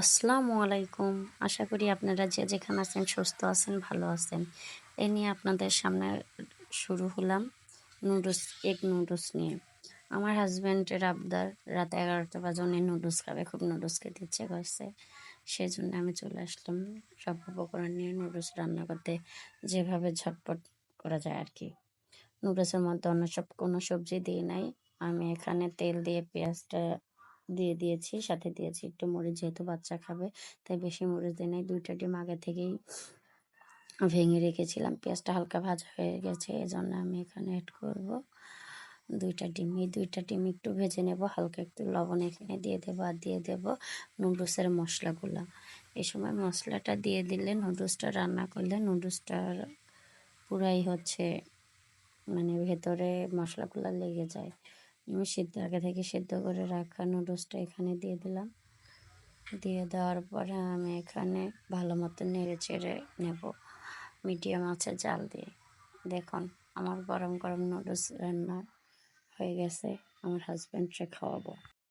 আসসালামু আলাইকুম। আশা করি আপনারা যে যেখানে আছেন, সুস্থ আছেন, ভালো আছেন। এ নিয়ে আপনাদের সামনে শুরু হলাম নুডলস এগ নুডলস নিয়ে। আমার হাজব্যান্ডের আবদার, রাত এগারোটা বাজে উনি নুডলস খাবে, খুব নুডলস খেতে ইচ্ছে করছে। সেই জন্য আমি চলে আসলাম সব উপকরণ নিয়ে নুডলস রান্না করতে, যেভাবে ঝটপট করা যায় আর কি। নুডলসের মধ্যে অন্য সব কোনো সবজি দিই নাই। আমি এখানে তেল দিয়ে পেঁয়াজটা দিয়ে দিয়েছি, সাথে দিয়েছি একটু মরিচ যেহেতু বাচ্চা খাবে, তাই বেশি মরিচ দিই নাই। দুইটা ডিম আগে থেকেই ভেঙে রেখেছিলাম, পেঁয়াজটা হালকা ভাজা হয়ে গেছে এই জন্য আমি এখানে অ্যাড করব দুইটা ডিম। এই দুইটা ডিম একটু ভেজে নেব, হালকা একটু লবণ এখানে দিয়ে দেবো আর দিয়ে দেবো নুডলসের মশলাগুলো। এই সময় মশলাটা দিয়ে দিলে নুডলসটা রান্না করলে নুডলসটার পুরাই হচ্ছে মানে ভেতরে মশলাগুলো লেগে যায়। আমি সেদ্ধ, আগে থেকে সেদ্ধ করে রাখা নুডলসটা এখানে দিয়ে দিলাম। দিয়ে দেওয়ার পরে আমি এখানে ভালো মতো নেড়ে চেড়ে নেব। মিডিয়াম আছে জাল দিয়ে। দেখুন, আমার গরম গরম নুডলস রান্না হয়ে গেছে। আমার হাজব্যান্ডকে খাওয়াবো।